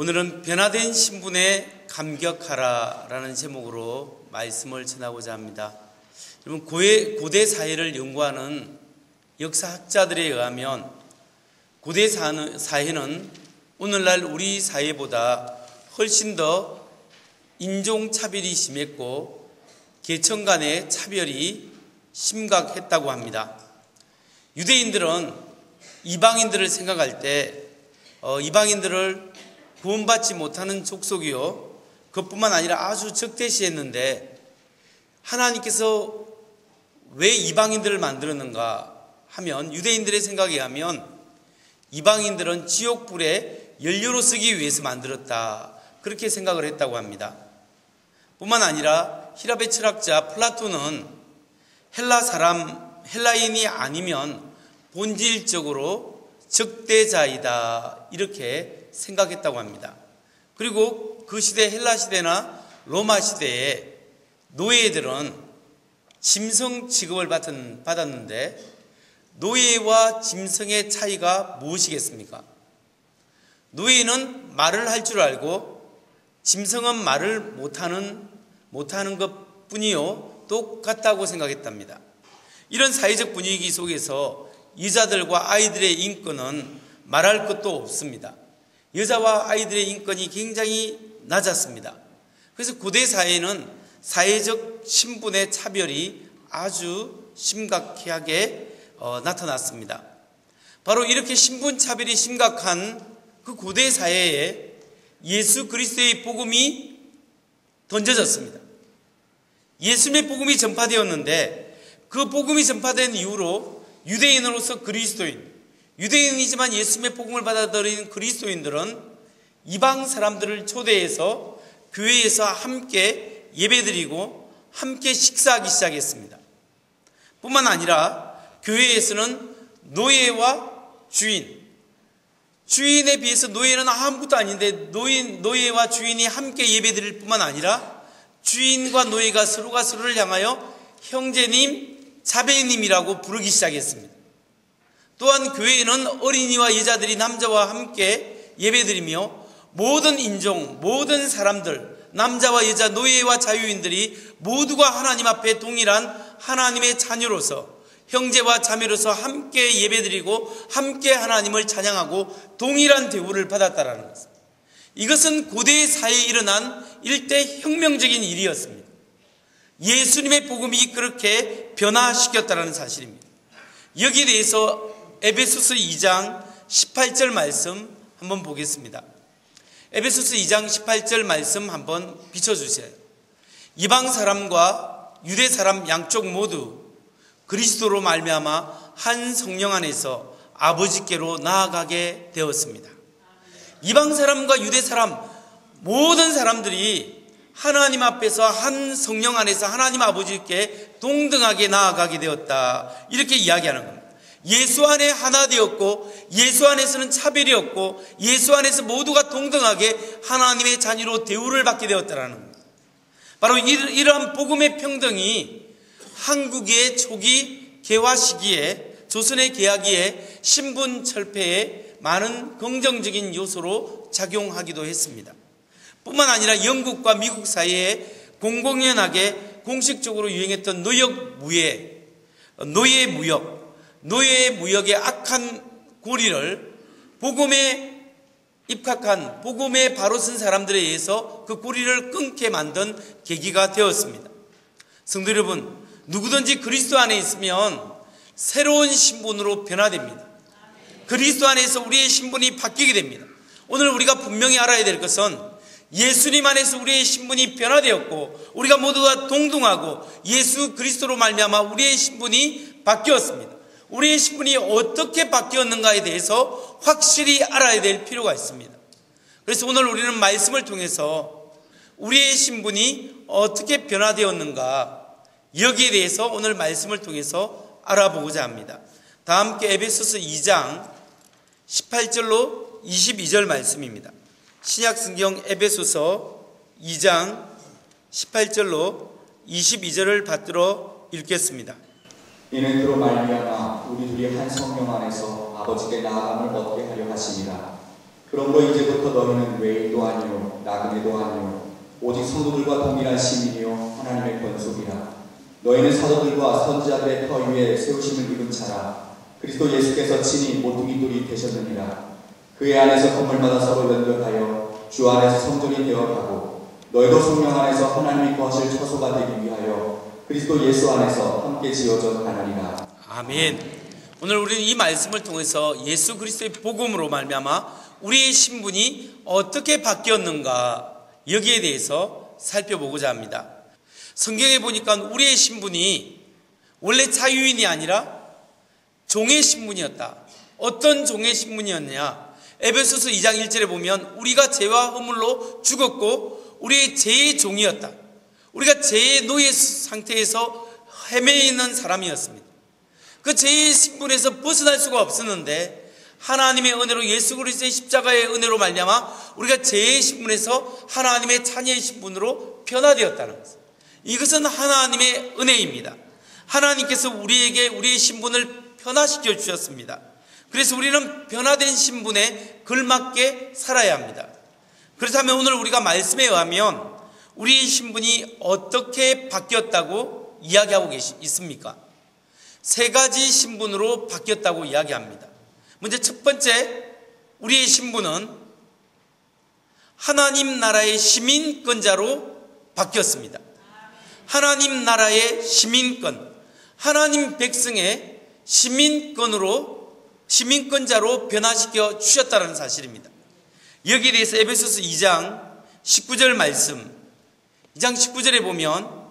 오늘은 변화된 신분에 감격하라 라는 제목으로 말씀을 전하고자 합니다. 여러분 고대, 고대 사회를 연구하는 역사학자들에 의하면 고대 사회는 오늘날 우리 사회보다 훨씬 더 인종차별이 심했고 계층 간의 차별이 심각했다고 합니다. 유대인들은 이방인들을 생각할 때 어, 이방인들을 구원받지 못하는 족속이요. 그것뿐만 아니라 아주 적대시했는데 하나님께서 왜 이방인들을 만들었는가 하면 유대인들의 생각에 하면 이방인들은 지옥불에 연료로 쓰기 위해서 만들었다. 그렇게 생각을 했다고 합니다. 뿐만 아니라 히랍의 철학자 플라톤은 헬라 사람, 헬라인이 아니면 본질적으로 적대자이다. 이렇게 생각했다고 합니다. 그리고 그 시대 헬라 시대나 로마 시대에 노예들은 짐승 취급을 받았는데 노예와 짐승의 차이가 무엇이겠습니까? 노예는 말을 할 줄 알고 짐승은 말을 못하는 못하는 것 뿐이요 똑같다고 생각했답니다. 이런 사회적 분위기 속에서 여자들과 아이들의 인권은 말할 것도 없습니다. 여자와 아이들의 인권이 굉장히 낮았습니다. 그래서 고대 사회는 사회적 신분의 차별이 아주 심각하게 어, 나타났습니다. 바로 이렇게 신분 차별이 심각한 그 고대 사회에 예수 그리스도의 복음이 던져졌습니다. 예수님의 복음이 전파되었는데 그 복음이 전파된 이후로 유대인으로서 그리스도인, 유대인이지만 예수님의 복음을 받아들인 그리스도인들은 이방 사람들을 초대해서 교회에서 함께 예배드리고 함께 식사하기 시작했습니다. 뿐만 아니라 교회에서는 노예와 주인, 주인에 비해서 노예는 아무것도 아닌데 노인, 노예와 주인이 함께 예배드릴 뿐만 아니라 주인과 노예가 서로가 서로를 향하여 형제님, 자배님이라고 부르기 시작했습니다. 또한 교회에는 어린이와 여자들이 남자와 함께 예배드리며 모든 인종, 모든 사람들, 남자와 여자, 노예와 자유인들이 모두가 하나님 앞에 동일한 하나님의 자녀로서 형제와 자매로서 함께 예배드리고 함께 하나님을 찬양하고 동일한 대우를 받았다라는 것입니다. 이것은 고대 사회에 일어난 일대 혁명적인 일이었습니다. 예수님의 복음이 그렇게 변화시켰다는 사실입니다. 여기에 대해서 에베소스 2장 18절 말씀 한번 보겠습니다. 에베소스 2장 18절 말씀 한번 비춰주세요. 이방 사람과 유대 사람 양쪽 모두 그리스도로 말미암아 한 성령 안에서 아버지께로 나아가게 되었습니다. 이방 사람과 유대 사람 모든 사람들이 하나님 앞에서 한 성령 안에서 하나님 아버지께 동등하게 나아가게 되었다. 이렇게 이야기하는 겁니다. 예수 안에 하나 되었고 예수 안에서는 차별이 없고 예수 안에서 모두가 동등하게 하나님의 자녀로 대우를 받게 되었다라는 겁니다. 바로 이러한 복음의 평등이 한국의 초기 개화 시기에 조선의 개화기에 신분 철폐에 많은 긍정적인 요소로 작용하기도 했습니다. 뿐만 아니라 영국과 미국 사이에 공공연하게 공식적으로 유행했던 노역 무예, 노예 무역, 노예 무역의 악한 고리를 복음에 입각한 복음에 바로 쓴 사람들에 의해서 그 고리를 끊게 만든 계기가 되었습니다. 성도 여러분, 누구든지 그리스도 안에 있으면 새로운 신분으로 변화됩니다. 그리스도 안에서 우리의 신분이 바뀌게 됩니다. 오늘 우리가 분명히 알아야 될 것은 예수님 안에서 우리의 신분이 변화되었고 우리가 모두가 동등하고 예수 그리스도로 말미암아 우리의 신분이 바뀌었습니다. 우리의 신분이 어떻게 바뀌었는가에 대해서 확실히 알아야 될 필요가 있습니다. 그래서 오늘 우리는 말씀을 통해서 우리의 신분이 어떻게 변화되었는가 여기에 대해서 오늘 말씀을 통해서 알아보고자 합니다. 다 함께 에베소스 2장 18절로 22절 말씀입니다. 신약 성경 에베소서 2장 18절로 22절을 받들어 읽겠습니다. 이는 그로 말미암아 우리 둘이 한 성령 안에서 아버지께 나아감을 얻게 하려 하시니라. 그러므로 이제부터 너희는 외인도 아니요 나그네도 아니요 오직 성도들과 동일한 시민이요 하나님의 권속이라. 너희는 사도들과 선지자들의 터 위에 세우심을 입은 자라. 그리스도 예수께서 친히 모퉁이 돌이 되셨느니라. 그의 안에서 건물마다 서로 연결하여 주 안에서 성전이 되어가고 너희도 성령 안에서 하나님이 거하실 처소가 되기 위하여 그리스도 예수 안에서 함께 지어져 가느니라 아멘. 오늘 우리는 이 말씀을 통해서 예수 그리스도의 복음으로 말미암아 우리의 신분이 어떻게 바뀌었는가 여기에 대해서 살펴보고자 합니다. 성경에 보니까 우리의 신분이 원래 자유인이 아니라 종의 신분이었다. 어떤 종의 신분이었냐? 에베소서 2장 1절에 보면 우리가 죄와 허물로 죽었고 우리의 죄의 종이었다. 우리가 죄의 노예 상태에서 헤매 있는 사람이었습니다. 그 죄의 신분에서 벗어날 수가 없었는데 하나님의 은혜로 예수 그리스도의 십자가의 은혜로 말미암아 우리가 죄의 신분에서 하나님의 자녀의 신분으로 변화되었다는 것. 이것은 하나님의 은혜입니다. 하나님께서 우리에게 우리의 신분을 변화시켜 주셨습니다. 그래서 우리는 변화된 신분에 걸맞게 살아야 합니다. 그렇다면 오늘 우리가 말씀에 의하면 우리의 신분이 어떻게 바뀌었다고 이야기하고 계시, 있습니까? 세 가지 신분으로 바뀌었다고 이야기합니다. 먼저 첫 번째, 우리의 신분은 하나님 나라의 시민권자로 바뀌었습니다. 하나님 나라의 시민권, 하나님 백성의 시민권으로 시민권자로 변화시켜 주셨다는 사실입니다. 여기에 대해서 에베소서 2장 19절 말씀, 2장 19절에 보면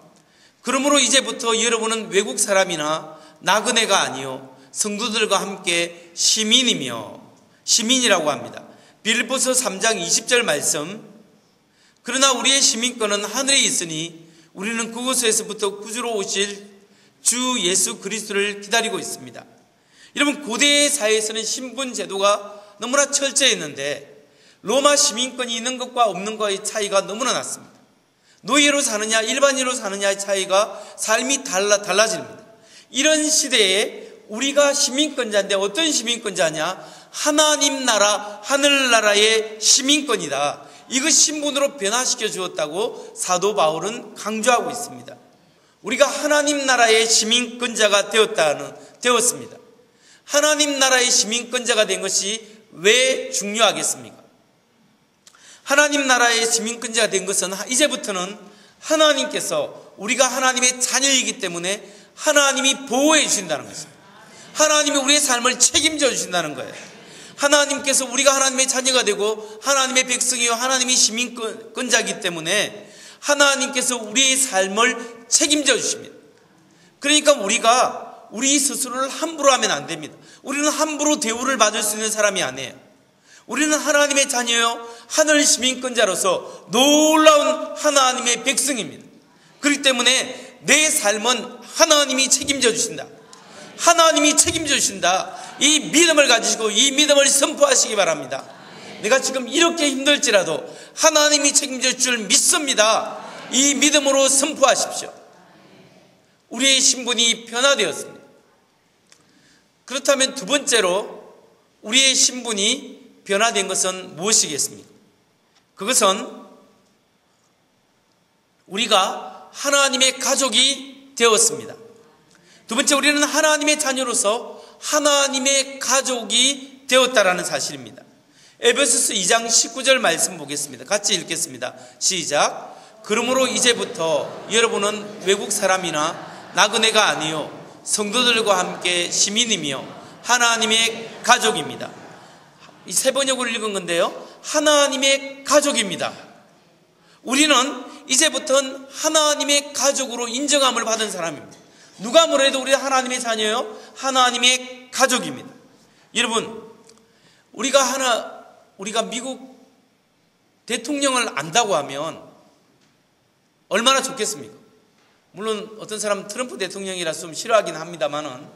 그러므로 이제부터 여러분은 외국 사람이나 나그네가 아니요 성도들과 함께 시민이며 시민이라고 합니다. 빌보서 3장 20절 말씀 그러나 우리의 시민권은 하늘에 있으니 우리는 그곳에서부터 구주로 오실 주 예수 그리스도를 기다리고 있습니다. 여러분 고대 사회에서는 신분 제도가 너무나 철저했는데 로마 시민권이 있는 것과 없는 것의 차이가 너무나 났습니다. 노예로 사느냐 일반인으로 사느냐의 차이가 삶이 달라 달라집니다. 이런 시대에 우리가 시민권자인데 어떤 시민권자냐? 하나님 나라, 하늘나라의 시민권이다. 이것 신분으로 변화시켜 주었다고 사도 바울은 강조하고 있습니다. 우리가 하나님 나라의 시민권자가 되었다는, 되었습니다. 하나님 나라의 시민권자가 된 것이 왜 중요하겠습니까? 하나님 나라의 시민권자가 된 것은 이제부터는 하나님께서 우리가 하나님의 자녀이기 때문에 하나님이 보호해 주신다는 것입니다. 하나님이 우리의 삶을 책임져 주신다는 거예요. 하나님께서 우리가 하나님의 자녀가 되고 하나님의 백성이요 하나님이 시민권자이기 때문에 하나님께서 우리의 삶을 책임져 주십니다. 그러니까 우리가 우리 스스로를 함부로 하면 안 됩니다. 우리는 함부로 대우를 받을 수 있는 사람이 아니에요. 우리는 하나님의 자녀요 하늘 시민권자로서 놀라운 하나님의 백성입니다. 그렇기 때문에 내 삶은 하나님이 책임져 주신다. 하나님이 책임져 주신다. 이 믿음을 가지시고 이 믿음을 선포하시기 바랍니다. 내가 지금 이렇게 힘들지라도 하나님이 책임져 줄 믿습니다. 이 믿음으로 선포하십시오. 우리의 신분이 변화되었습니다. 그렇다면 두 번째로 우리의 신분이 변화된 것은 무엇이겠습니까? 그것은 우리가 하나님의 가족이 되었습니다. 두 번째 우리는 하나님의 자녀로서 하나님의 가족이 되었다라는 사실입니다. 에베소스 2장 19절 말씀 보겠습니다. 같이 읽겠습니다. 시작. 그러므로 이제부터 여러분은 외국 사람이나 나그네가 아니요 성도들과 함께 시민이며 하나님의 가족입니다. 이 세 번역을 읽은 건데요. 하나님의 가족입니다. 우리는 이제부터는 하나님의 가족으로 인정함을 받은 사람입니다. 누가 뭐래도 우리 하나님의 자녀요? 하나님의 가족입니다. 여러분, 우리가 하나, 우리가 미국 대통령을 안다고 하면 얼마나 좋겠습니까? 물론 어떤 사람은 트럼프 대통령이라 좀 싫어하긴 합니다만은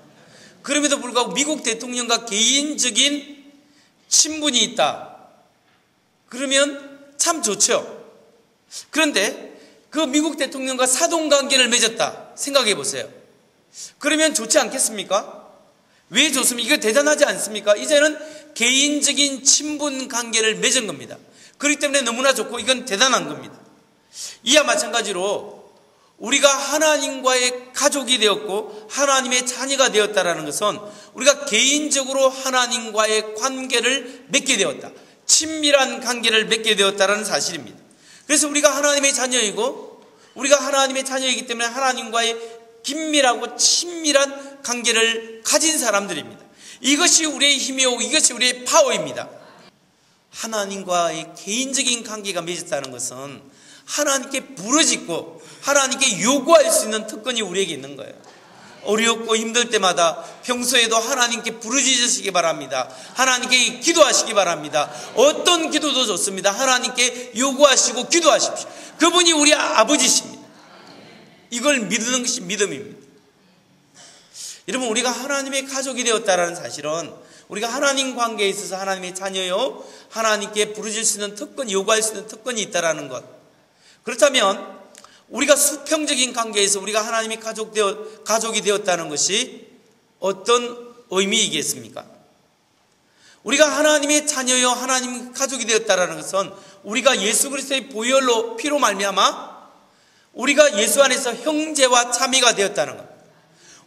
그럼에도 불구하고 미국 대통령과 개인적인 친분이 있다. 그러면 참 좋죠. 그런데 그 미국 대통령과 사돈 관계를 맺었다. 생각해 보세요. 그러면 좋지 않겠습니까? 왜 좋습니까? 이거 대단하지 않습니까? 이제는 개인적인 친분 관계를 맺은 겁니다. 그렇기 때문에 너무나 좋고 이건 대단한 겁니다. 이와 마찬가지로 우리가 하나님과의 가족이 되었고 하나님의 자녀가 되었다라는 것은 우리가 개인적으로 하나님과의 관계를 맺게 되었다. 친밀한 관계를 맺게 되었다라는 사실입니다. 그래서 우리가 하나님의 자녀이고 우리가 하나님의 자녀이기 때문에 하나님과의 긴밀하고 친밀한 관계를 가진 사람들입니다. 이것이 우리의 힘이고 이것이 우리의 파워입니다. 하나님과의 개인적인 관계가 맺었다는 것은 하나님께 부르짖고 하나님께 요구할 수 있는 특권이 우리에게 있는 거예요. 어렵고 힘들 때마다 평소에도 하나님께 부르짖으시기 바랍니다. 하나님께 기도하시기 바랍니다. 어떤 기도도 좋습니다. 하나님께 요구하시고 기도하십시오. 그분이 우리 아버지십니다. 이걸 믿는 것이 믿음입니다. 여러분, 우리가 하나님의 가족이 되었다는 사실은 우리가 하나님 관계에 있어서 하나님의 자녀요, 하나님께 부르질 수 있는 특권, 요구할 수 있는 특권이 있다라는 것. 그렇다면 우리가 수평적인 관계에서 우리가 하나님의 가족 되어, 가족이 되었다는 것이 어떤 의미이겠습니까? 우리가 하나님의 자녀여 하나님 가족이 되었다라는 것은 우리가 예수 그리스도의 보혈로 피로 말미암아 우리가 예수 안에서 형제와 자매가 되었다는 것.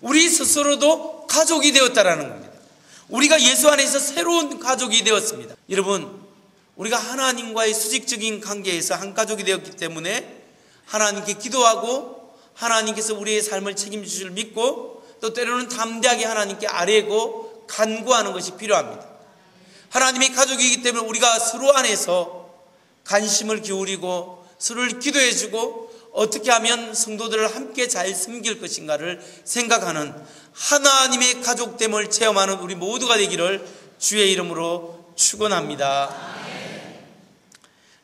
우리 스스로도 가족이 되었다라는 겁니다. 우리가 예수 안에서 새로운 가족이 되었습니다. 여러분, 우리가 하나님과의 수직적인 관계에서 한 가족이 되었기 때문에 하나님께 기도하고 하나님께서 우리의 삶을 책임질 줄 믿고 또 때로는 담대하게 하나님께 아뢰고 간구하는 것이 필요합니다. 하나님의 가족이기 때문에 우리가 서로 안에서 관심을 기울이고 서로를 기도해 주고 어떻게 하면 성도들을 함께 잘 섬길 것인가를 생각하는 하나님의 가족됨을 체험하는 우리 모두가 되기를 주의 이름으로 축원합니다.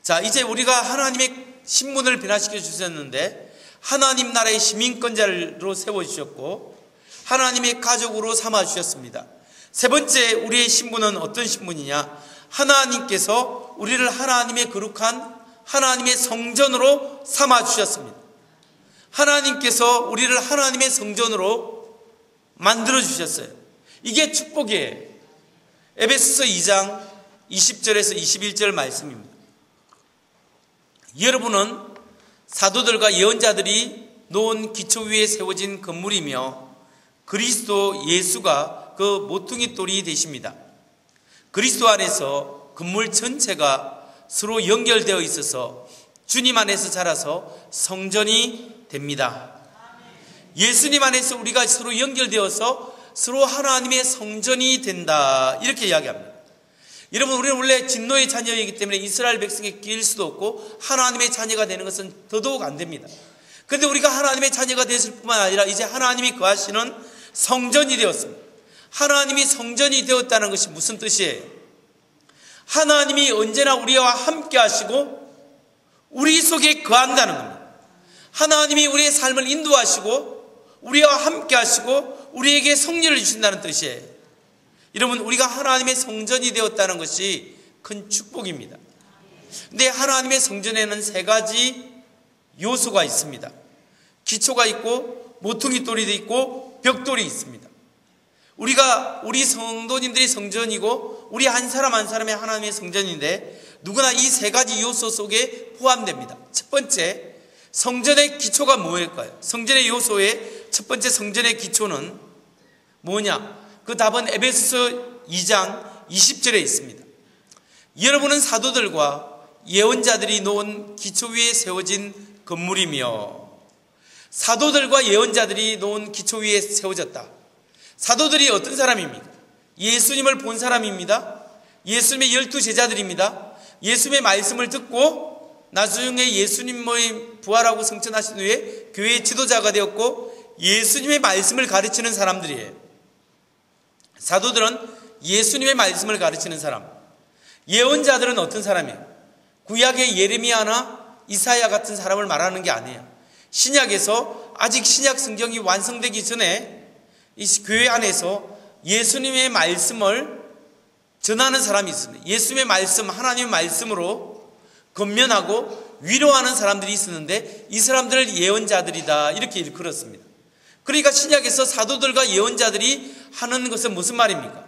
자, 이제 우리가 하나님의 신분을 변화시켜 주셨는데 하나님 나라의 시민권자로 세워 주셨고 하나님의 가족으로 삼아 주셨습니다. 세 번째 우리의 신분은 어떤 신분이냐? 하나님께서 우리를 하나님의 거룩한 하나님의 성전으로 삼아 주셨습니다. 하나님께서 우리를 하나님의 성전으로 만들어 주셨어요. 이게 축복이에요. 에베소서 2장 20절에서 21절 말씀입니다. 여러분은 사도들과 예언자들이 놓은 기초 위에 세워진 건물이며 그리스도 예수가 그 모퉁이 돌이 되십니다. 그리스도 안에서 건물 전체가 서로 연결되어 있어서 주님 안에서 자라서 성전이 됩니다. 예수님 안에서 우리가 서로 연결되어서 서로 하나님의 성전이 된다. 이렇게 이야기합니다. 여러분, 우리는 원래 진노의 자녀이기 때문에 이스라엘 백성에 끼일 수도 없고 하나님의 자녀가 되는 것은 더더욱 안 됩니다. 그런데 우리가 하나님의 자녀가 됐을 뿐만 아니라 이제 하나님이 거하시는 성전이 되었습니다. 하나님이 성전이 되었다는 것이 무슨 뜻이에요? 하나님이 언제나 우리와 함께 하시고 우리 속에 거한다는 겁니다. 하나님이 우리의 삶을 인도하시고 우리와 함께 하시고 우리에게 성리를 주신다는 뜻이에요. 여러분, 우리가 하나님의 성전이 되었다는 것이 큰 축복입니다. 근데 하나님의 성전에는 세 가지 요소가 있습니다. 기초가 있고, 모퉁이 돌이 있고, 벽돌이 있습니다. 우리가, 우리 성도님들이 성전이고, 우리 한 사람 한 사람의 하나님의 성전인데, 누구나 이 세 가지 요소 속에 포함됩니다. 첫 번째, 성전의 기초가 뭐일까요? 성전의 요소의 첫 번째 성전의 기초는 뭐냐? 그 답은 에베소서 2장 20절에 있습니다. 여러분은 사도들과 예언자들이 놓은 기초 위에 세워진 건물이며 사도들과 예언자들이 놓은 기초 위에 세워졌다. 사도들이 어떤 사람입니까? 예수님을 본 사람입니다. 예수님의 열두 제자들입니다. 예수님의 말씀을 듣고 나중에 예수님의 부활하고 성천하신 후에 교회의 지도자가 되었고 예수님의 말씀을 가르치는 사람들이에요. 사도들은 예수님의 말씀을 가르치는 사람. 예언자들은 어떤 사람이에요? 구약의 예레미야나 이사야 같은 사람을 말하는 게 아니에요. 신약에서 아직 신약 성경이 완성되기 전에 이 교회 안에서 예수님의 말씀을 전하는 사람이 있습니다. 예수님의 말씀, 하나님의 말씀으로 건면하고 위로하는 사람들이 있었는데 이 사람들을 예언자들이다 이렇게 일컬었습니다. 그러니까 신약에서 사도들과 예언자들이 하는 것은 무슨 말입니까?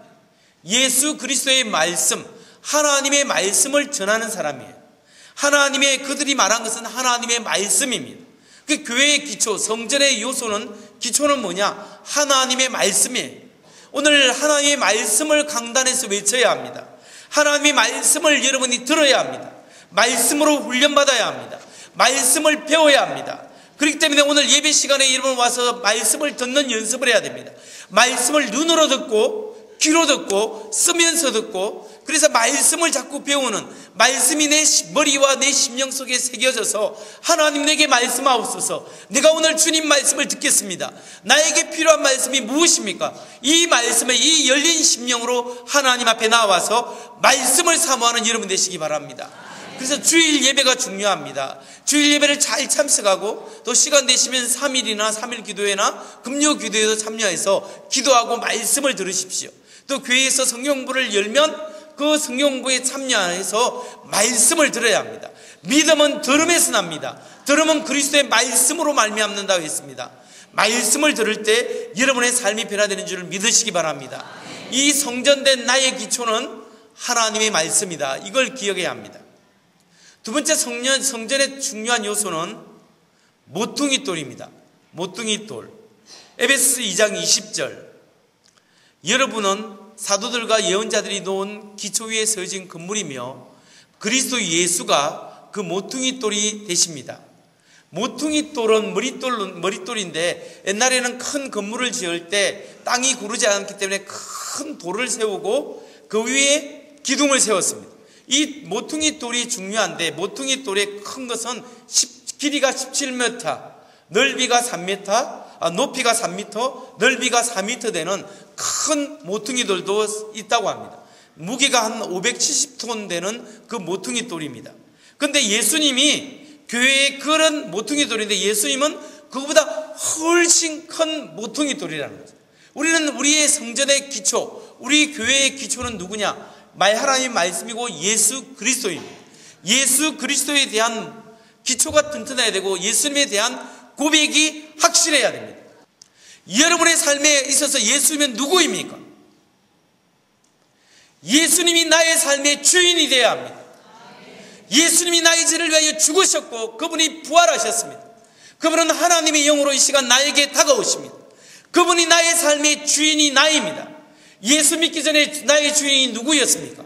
예수 그리스도의 말씀, 하나님의 말씀을 전하는 사람이에요. 하나님의 그들이 말한 것은 하나님의 말씀입니다. 그 교회의 기초, 성전의 요소는 기초는 뭐냐? 하나님의 말씀이에요. 오늘 하나님의 말씀을 강단에서 외쳐야 합니다. 하나님의 말씀을 여러분이 들어야 합니다. 말씀으로 훈련받아야 합니다. 말씀을 배워야 합니다. 그렇기 때문에 오늘 예배 시간에 여러분 와서 말씀을 듣는 연습을 해야 됩니다. 말씀을 눈으로 듣고 귀로 듣고 쓰면서 듣고 그래서 말씀을 자꾸 배우는 말씀이 내 머리와 내 심령 속에 새겨져서 하나님 내게 말씀하옵소서 내가 오늘 주님 말씀을 듣겠습니다. 나에게 필요한 말씀이 무엇입니까? 이 말씀에 이 열린 심령으로 하나님 앞에 나와서 말씀을 사모하는 여러분 되시기 바랍니다. 그래서 주일 예배가 중요합니다. 주일 예배를 잘 참석하고 또 시간 되시면 3일이나 3일 기도회나 금요 기도회도 참여해서 기도하고 말씀을 들으십시오. 또 교회에서 성경부를 열면 그 성경부에 참여해서 말씀을 들어야 합니다. 믿음은 들음에서 납니다. 들음은 그리스도의 말씀으로 말미암는다고 했습니다. 말씀을 들을 때 여러분의 삶이 변화되는 줄을 믿으시기 바랍니다. 이 성전된 나의 기초는 하나님의 말씀이다. 이걸 기억해야 합니다. 두 번째 성전, 성전의 중요한 요소는 모퉁이 돌입니다. 모퉁이 돌. 에베스 2장 20절. 여러분은 사도들과 예언자들이 놓은 기초 위에 세워진 건물이며 그리스도 예수가 그 모퉁이 돌이 되십니다. 모퉁이 돌은 머릿돌, 머릿돌인데 옛날에는 큰 건물을 지을 때 땅이 구르지 않기 때문에 큰 돌을 세우고 그 위에 기둥을 세웠습니다. 이 모퉁이 돌이 중요한데 모퉁이 돌의 큰 것은 10, 길이가 17m, 넓이가 3m, 아, 높이가 3m, 넓이가 4m 되는 큰 모퉁이 돌도 있다고 합니다. 무게가 한 570톤 되는 그 모퉁이 돌입니다. 근데 예수님이 교회에 그런 모퉁이 돌인데 예수님은 그거보다 훨씬 큰 모퉁이 돌이라는 거죠. 우리는 우리의 성전의 기초, 우리 교회의 기초는 누구냐? 말 하나님 말씀이고 예수 그리스도입니다. 예수 그리스도에 대한 기초가 튼튼해야 되고 예수님에 대한 고백이 확실해야 됩니다. 여러분의 삶에 있어서 예수님은 누구입니까? 예수님이 나의 삶의 주인이 되어야 합니다. 예수님이 나의 죄를 위하여 죽으셨고 그분이 부활하셨습니다. 그분은 하나님의 영으로 이 시간 나에게 다가오십니다. 그분이 나의 삶의 주인이 나입니다. 예수 믿기 전에 나의 주인이 누구였습니까?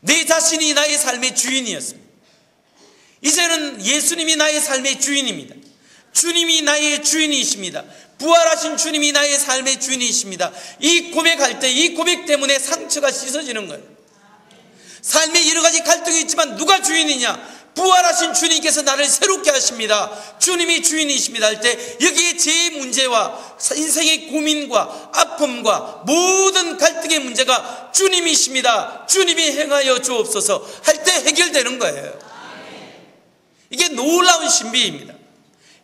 내 자신이 나의 삶의 주인이었습니다. 이제는 예수님이 나의 삶의 주인입니다. 주님이 나의 주인이십니다. 부활하신 주님이 나의 삶의 주인이십니다. 이 고백할 때 이 고백 때문에 상처가 씻어지는 거예요. 삶에 여러 가지 갈등이 있지만 누가 주인이냐? 부활하신 주님께서 나를 새롭게 하십니다. 주님이 주인이십니다. 할 때 여기에 제 문제와 인생의 고민과 아픔과 모든 갈등의 문제가 주님이십니다. 주님이 행하여 주옵소서 할 때 해결되는 거예요. 이게 놀라운 신비입니다.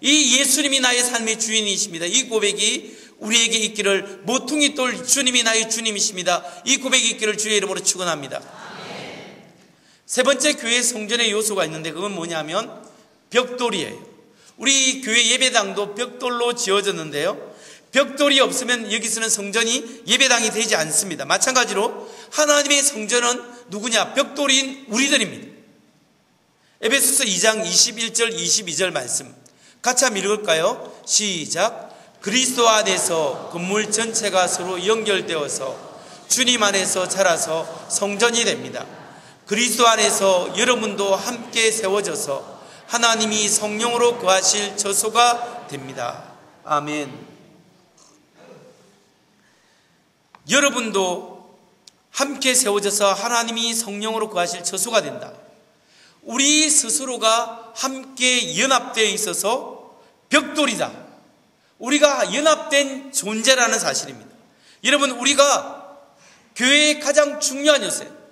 이 예수님이 나의 삶의 주인이십니다. 이 고백이 우리에게 있기를 모퉁이 돌 주님이 나의 주님이십니다. 이 고백이 있기를 주의 이름으로 축원합니다. 세 번째 교회 성전의 요소가 있는데 그건 뭐냐면 벽돌이에요. 우리 교회 예배당도 벽돌로 지어졌는데요. 벽돌이 없으면 여기서는 성전이 예배당이 되지 않습니다. 마찬가지로 하나님의 성전은 누구냐? 벽돌인 우리들입니다. 에베소서 2장 21절 22절 말씀 같이 한번 읽을까요? 시작 그리스도 안에서 건물 전체가 서로 연결되어서 주님 안에서 자라서 성전이 됩니다. 그리스도 안에서 여러분도 함께 세워져서 하나님이 성령으로 거하실 저소가 됩니다. 아멘. 여러분도 함께 세워져서 하나님이 성령으로 거하실 저소가 된다. 우리 스스로가 함께 연합되어 있어서 벽돌이다. 우리가 연합된 존재라는 사실입니다. 여러분, 우리가 교회의 가장 중요한 요소예요.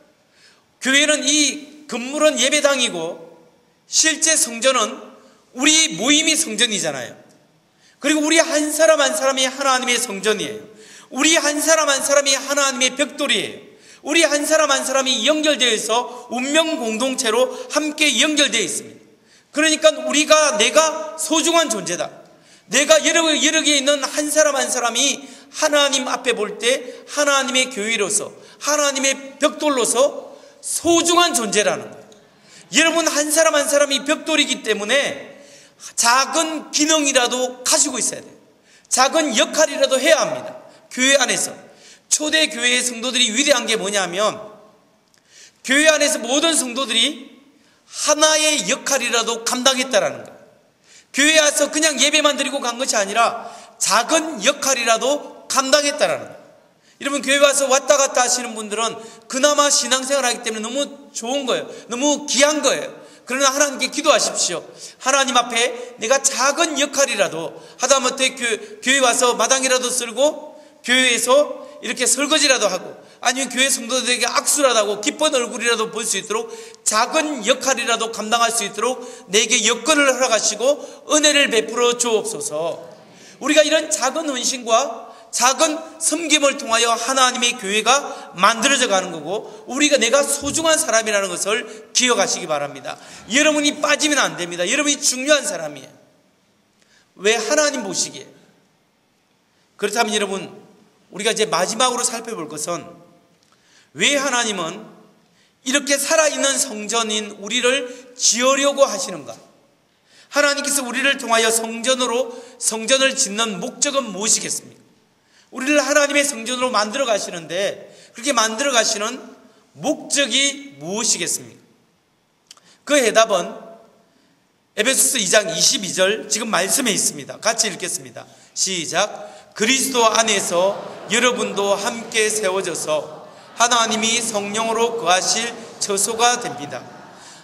교회는 이 건물은 예배당이고 실제 성전은 우리 모임이 성전이잖아요. 그리고 우리 한 사람 한 사람이 하나님의 성전이에요. 우리 한 사람 한 사람이 하나님의 벽돌이에요. 우리 한 사람 한 사람이 연결되어 있어 운명 공동체로 함께 연결되어 있습니다. 그러니까 우리가 내가 소중한 존재다. 내가 여러, 여러 개 있는 한 사람 한 사람이 하나님 앞에 볼 때 하나님의 교회로서 하나님의 벽돌로서 소중한 존재라는 거예요. 여러분 한 사람 한 사람이 벽돌이기 때문에 작은 기능이라도 가지고 있어야 돼요. 작은 역할이라도 해야 합니다. 교회 안에서 초대 교회의 성도들이 위대한 게 뭐냐면 교회 안에서 모든 성도들이 하나의 역할이라도 감당했다라는 거예요. 교회 와서 그냥 예배만 드리고 간 것이 아니라 작은 역할이라도 감당했다라는 거예요. 여러분 교회 와서 왔다 갔다 하시는 분들은 그나마 신앙생활 하기 때문에 너무 좋은 거예요. 너무 귀한 거예요. 그러나 하나님께 기도하십시오. 하나님 앞에 내가 작은 역할이라도 하다못해 교회 와서 마당이라도 쓸고 교회에서 이렇게 설거지라도 하고 아니면 교회 성도들에게 악수라도 고 기쁜 얼굴이라도 볼 수 있도록 작은 역할이라도 감당할 수 있도록 내게 여건을 허락하시고 은혜를 베풀어 주옵소서. 우리가 이런 작은 헌신과 작은 섬김을 통하여 하나님의 교회가 만들어져 가는 거고 우리가 내가 소중한 사람이라는 것을 기억하시기 바랍니다. 여러분이 빠지면 안 됩니다. 여러분이 중요한 사람이에요. 왜 하나님 보시기에? 그렇다면 여러분 우리가 이제 마지막으로 살펴볼 것은 왜 하나님은 이렇게 살아있는 성전인 우리를 지으려고 하시는가? 하나님께서 우리를 통하여 성전으로 성전을 짓는 목적은 무엇이겠습니까? 우리를 하나님의 성전으로 만들어 가시는데 그렇게 만들어 가시는 목적이 무엇이겠습니까? 그 해답은 에베소스 2장 22절 지금 말씀에 있습니다. 같이 읽겠습니다. 시작. 그리스도 안에서 여러분도 함께 세워져서 하나님이 성령으로 거하실 처소가 됩니다.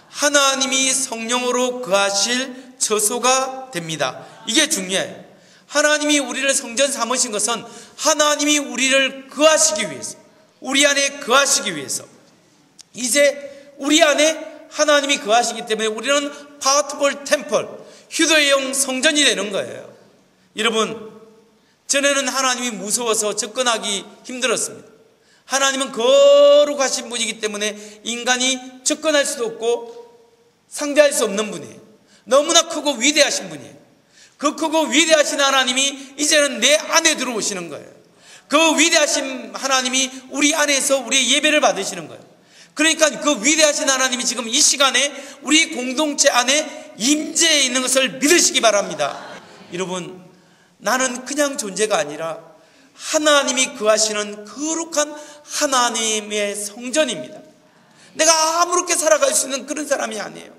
하나님이 성령으로 거하실 처소가 됩니다. 이게 중요해요. 하나님이 우리를 성전 삼으신 것은 하나님이 우리를 거하시기 위해서, 우리 안에 거하시기 위해서. 이제 우리 안에 하나님이 거하시기 때문에 우리는 파워트볼 템플, 휴대용 성전이 되는 거예요. 여러분, 전에는 하나님이 무서워서 접근하기 힘들었습니다. 하나님은 거룩하신 분이기 때문에 인간이 접근할 수도 없고 상대할 수 없는 분이에요. 너무나 크고 위대하신 분이에요. 그 크고 위대하신 하나님이 이제는 내 안에 들어오시는 거예요. 그 위대하신 하나님이 우리 안에서 우리의 예배를 받으시는 거예요. 그러니까 그 위대하신 하나님이 지금 이 시간에 우리 공동체 안에 임재해 있는 것을 믿으시기 바랍니다. 여러분, 나는 그냥 존재가 아니라 하나님이 거하시는 거룩한 하나님의 성전입니다. 내가 아무렇게 살아갈 수 있는 그런 사람이 아니에요.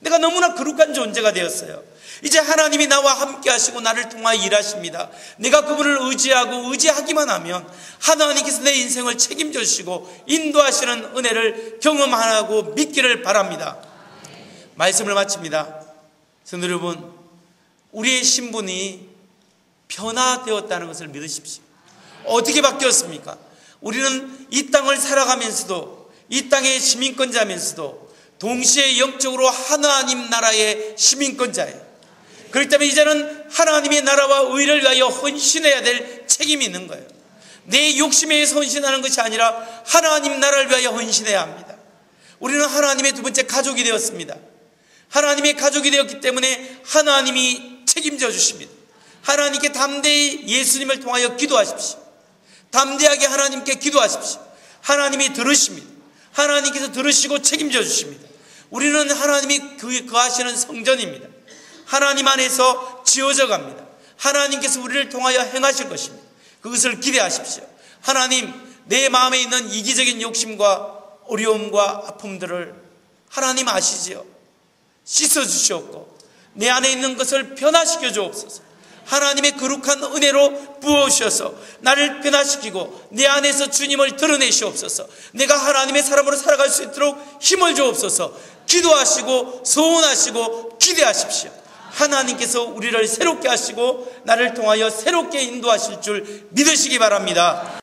내가 너무나 거룩한 존재가 되었어요. 이제 하나님이 나와 함께 하시고 나를 통하여 일하십니다. 내가 그분을 의지하고 의지하기만 하면 하나님께서 내 인생을 책임져 주시고 인도하시는 은혜를 경험하고 믿기를 바랍니다. 말씀을 마칩니다. 성도 여러분, 우리의 신분이 변화되었다는 것을 믿으십시오. 어떻게 바뀌었습니까? 우리는 이 땅을 살아가면서도 이 땅의 시민권자면서도 동시에 영적으로 하나님 나라의 시민권자예요. 그렇기 때문에 이제는 하나님의 나라와 의를 위하여 헌신해야 될 책임이 있는 거예요. 내 욕심에 의해서 헌신하는 것이 아니라 하나님 나라를 위하여 헌신해야 합니다. 우리는 하나님의 두 번째 가족이 되었습니다. 하나님의 가족이 되었기 때문에 하나님이 책임져 주십니다. 하나님께 담대히 예수님을 통하여 기도하십시오. 담대하게 하나님께 기도하십시오. 하나님이 들으십니다. 하나님께서 들으시고 책임져 주십니다. 우리는 하나님이 그, 거하시는 성전입니다. 하나님 안에서 지어져 갑니다. 하나님께서 우리를 통하여 행하실 것입니다. 그것을 기대하십시오. 하나님, 내 마음에 있는 이기적인 욕심과 어려움과 아픔들을 하나님 아시지요? 씻어 주시옵고, 내 안에 있는 것을 변화시켜 주옵소서. 하나님의 거룩한 은혜로 부어주셔서 나를 변화시키고 내 안에서 주님을 드러내시옵소서. 내가 하나님의 사람으로 살아갈 수 있도록 힘을 주옵소서. 기도하시고 소원하시고 기대하십시오. 하나님께서 우리를 새롭게 하시고 나를 통하여 새롭게 인도하실 줄 믿으시기 바랍니다.